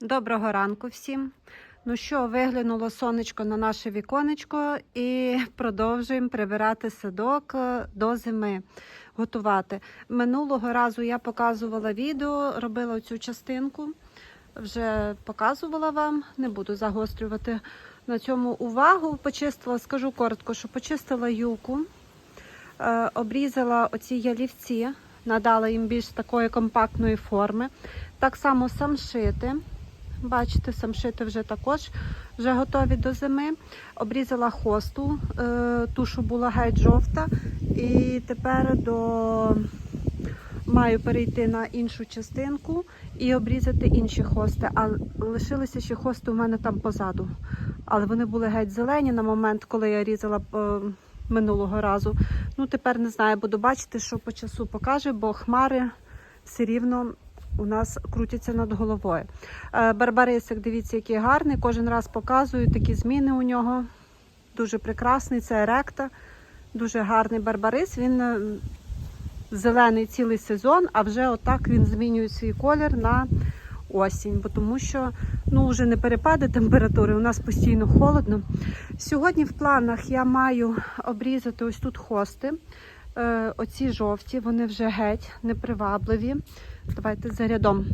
Доброго ранку всім. Ну що, виглянуло сонечко на наше віконечко і продовжуємо прибирати садок е, до зими, готувати. Минулого разу я показувала відео, робила цю частинку, вже показувала вам, не буду загострювати на цьому увагу. Почистила, скажу коротко, що почистила юку, е, обрізала оці ялівці, надала їм більш такої компактної форми. Так само самшити. Бачите, самшити вже також вже готові до зими. Обрізала хосту, е, ту, що була геть жовта. І тепер до... маю перейти на іншу частинку і обрізати інші хости. А лишилися ще хости у мене там позаду. Але вони були геть зелені на момент, коли я різала е, минулого разу. Ну, тепер не знаю, буду бачити, що по часу покаже, бо хмари все рівно у нас крутяться над головою. Е, Барбарисик, дивіться, який гарний. Кожен раз показую такі зміни у нього. Дуже прекрасний. Це еректа. Дуже гарний барбарис. Він е, зелений цілий сезон, а вже отак він змінює свій колір на осінь, бо тому що ну, вже не перепади температури, у нас постійно холодно. Сьогодні в планах я маю обрізати ось тут хости. Е, Оці жовті, вони вже геть непривабливі. Давайте за рядом.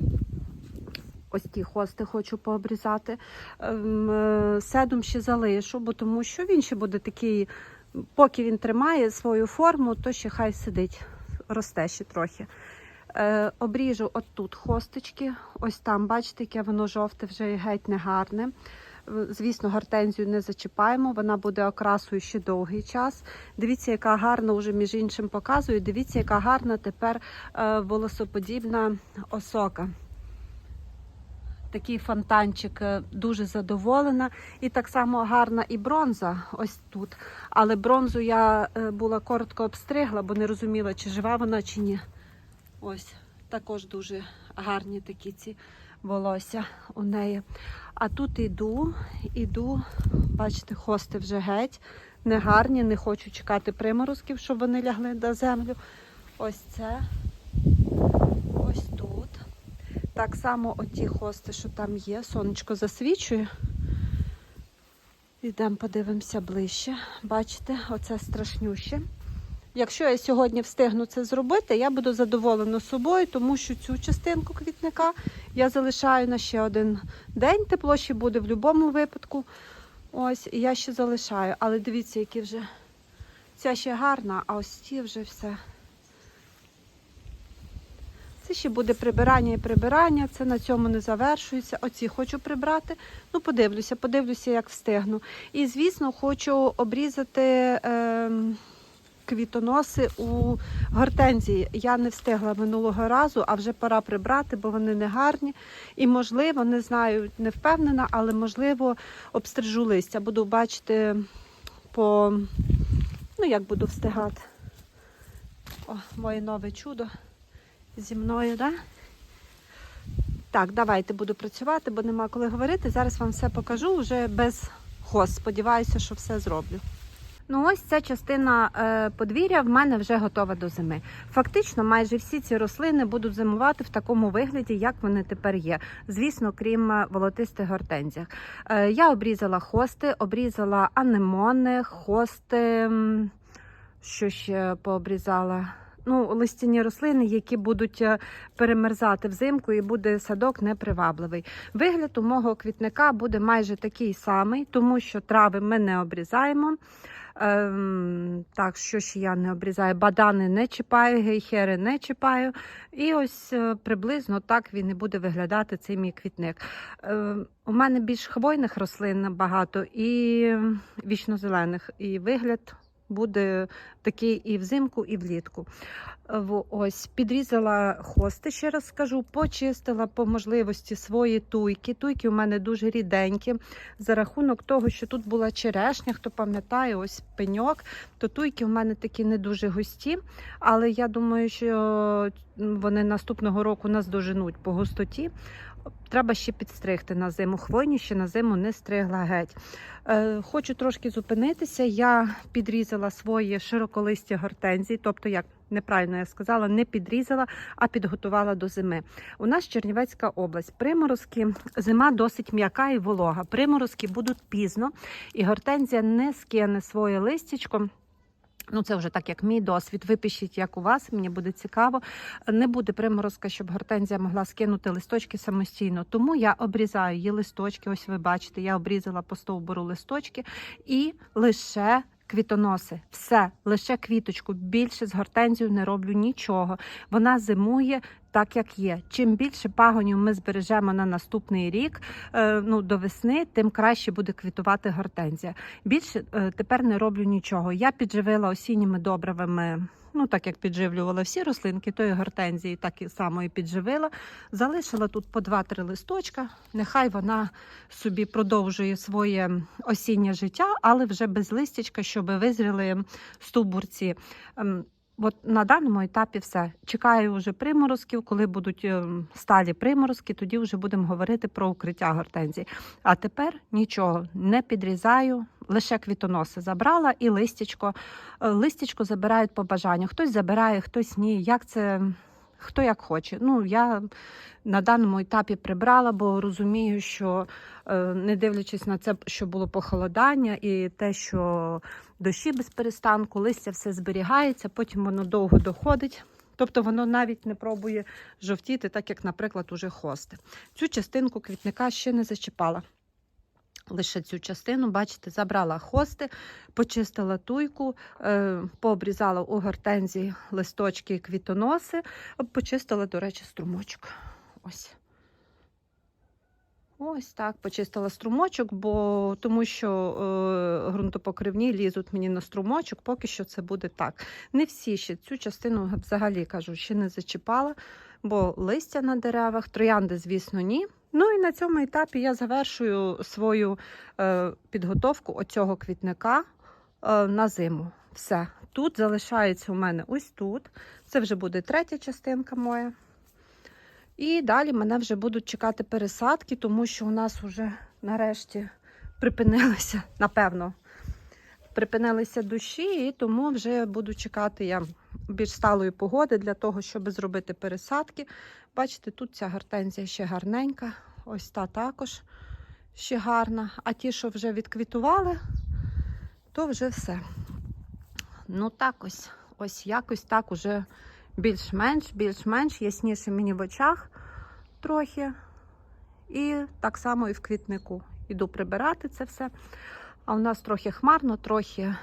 Ось ті хости хочу пообрізати. Ем, е, Седум ще залишу, бо тому що він ще буде такий, поки він тримає свою форму, то ще хай сидить, росте ще трохи. Е, обріжу отут хосточки. Ось там, бачите, яке воно жовте, вже геть не гарне. Е, Звісно, гортензію не зачіпаємо, вона буде окрасою ще довгий час. Дивіться, яка гарна, уже між іншим показую. Дивіться, яка гарна тепер е, волосоподібна осока. Такий фонтанчик е, дуже задоволена. І так само гарна і бронза ось тут. Але бронзу я е, була коротко обстригла, бо не розуміла, чи жива вона, чи ні. Ось також дуже гарні такі ці волосся у неї. А тут іду, іду, бачите, хости вже геть. Не гарні, не хочу чекати приморозків, щоб вони лягли на землю. Ось це. Ось тут. Так само оті хости, що там є, сонечко засвічує. Йдемо подивимося ближче. Бачите, оце страшнюще. Якщо я сьогодні встигну це зробити, я буду задоволена собою, тому що цю частинку квітника я залишаю на ще один день. Тепло ще буде в будь-якому випадку. Ось, і я ще залишаю. Але дивіться, які вже ця ще гарна, а ось ці вже все. Це ще буде прибирання і прибирання, це на цьому не завершується. Оці хочу прибрати. Ну, подивлюся, подивлюся, як встигну. І, звісно, хочу обрізати. Е квітоноси у гортензії. Я не встигла минулого разу, а вже пора прибрати, бо вони не гарні. І, можливо, не знаю, не впевнена, але можливо обстрижу листя. Буду бачити по ну, як буду встигати. О, моє нове чудо зі мною, да? Так, давайте буду працювати, бо нема коли говорити. Зараз вам все покажу вже без хост. Сподіваюся, що все зроблю. Ну, ось ця частина е, подвір'я в мене вже готова до зими. Фактично, майже всі ці рослини будуть зимувати в такому вигляді, як вони тепер є. Звісно, крім е, волотистих гортензій. Е, я обрізала хости, обрізала анемони, хости, що ще пообрізала. Ну, листяні рослини, які будуть перемерзати взимку, і буде садок непривабливий. Вигляд у мого квітника буде майже такий самий, тому що трави ми не обрізаємо. Ем, так, що ще я не обрізаю? Бадани не чіпаю, гейхери не чіпаю. І ось е, приблизно так він і буде виглядати цей мій квітник. Ем, у мене більш хвойних рослин багато і вічнозелених. І вигляд буде такий і взимку, і влітку. Ось підрізала хости, ще раз скажу, почистила по можливості свої туйки. Туйки у мене дуже ріденькі. За рахунок того, що тут була черешня, хто пам'ятає, ось пеньок, то туйки у мене такі не дуже густі. Але я думаю, що вони наступного року нас доженуть по густоті. Треба ще підстригти на зиму. Хвойні ще на зиму не стригла геть. Е, хочу трошки зупинитися. Я підрізала свої широколисті гортензії, тобто, як неправильно я сказала, не підрізала, а підготувала до зими. У нас Чернівецька область. Приморозки, зима досить м'яка і волога. Приморозки будуть пізно, і гортензія не скине своє листячко. Ну, це вже так, як мій досвід. Ви пишіть, як у вас, мені буде цікаво. Не буде приморозка, щоб гортензія могла скинути листочки самостійно. Тому я обрізаю її листочки. Ось ви бачите, я обрізала по стовбуру листочки і лише. Квітоноси, все, лише квіточку. Більше з гортензією не роблю нічого. Вона зимує так, як є. Чим більше пагонів ми збережемо на наступний рік, е, ну до весни, тим краще буде квітувати гортензія. Більше е, тепер не роблю нічого. Я підживила осінніми добривами. Ну, так як підживлювала всі рослинки, то і гортензії так само і підживила. Залишила тут по 2-3 листочка. Нехай вона собі продовжує своє осіннє життя, але вже без листячка, щоб визріли стовбурці. От на даному етапі все. Чекаю вже приморозків. Коли будуть ем, сталі приморозки, тоді вже будемо говорити про укриття гортензій. А тепер нічого не підрізаю, лише квітоноси забрала і листячко. Е, Листячко забирають по бажанню. Хтось забирає, хтось ні. Як це хто як хоче. Ну я на даному етапі прибрала, бо розумію, що е, не дивлячись на це, що було похолодання, і те, що дощі без перестанку, листя все зберігається, потім воно довго доходить. Тобто воно навіть не пробує жовтіти, так як, наприклад, уже хости. Цю частинку квітника ще не зачіпала. Лише цю частину, бачите, забрала хости, почистила туйку, е, пообрізала у гортензії листочки і квітоноси, почистила, до речі, струмочок. Ось. Ось так, почистила струмочок, бо тому що е, ґрунтопокривні лізуть мені на струмочок, поки що це буде так. Не всі ще цю частину взагалі кажу, ще не зачіпала, бо листя на деревах, троянди, звісно, ні. Ну і на цьому етапі я завершую свою е, підготовку оцього квітника е, на зиму. Все. Тут залишається у мене ось тут. Це вже буде третя частинка моя. І далі мене вже будуть чекати пересадки, тому що у нас вже нарешті припинилися, напевно, припинилися душі, і тому вже буду чекати я більш сталої погоди для того, щоб зробити пересадки. Бачите, тут ця гортензія ще гарненька, ось та також ще гарна. А ті, що вже відквітували, то вже все. Ну так ось, ось якось так уже більш-менш, більш-менш ясніше мені в очах трохи. І так само і в квітнику. Іду прибирати це все. А у нас трохи хмарно, трохи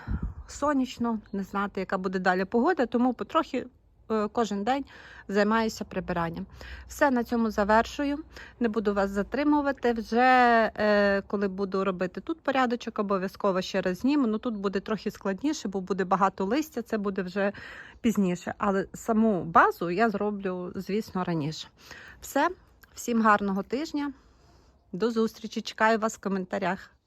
сонячно, не знати, яка буде далі погода, тому потрохи е, кожен день займаюся прибиранням. Все на цьому завершую. Не буду вас затримувати. Вже е, коли буду робити тут порядочок, обов'язково ще раз зніму. Ну тут буде трохи складніше, бо буде багато листя, це буде вже пізніше. Але саму базу я зроблю, звісно, раніше. Все, всім гарного тижня. До зустрічі. Чекаю вас в коментарях.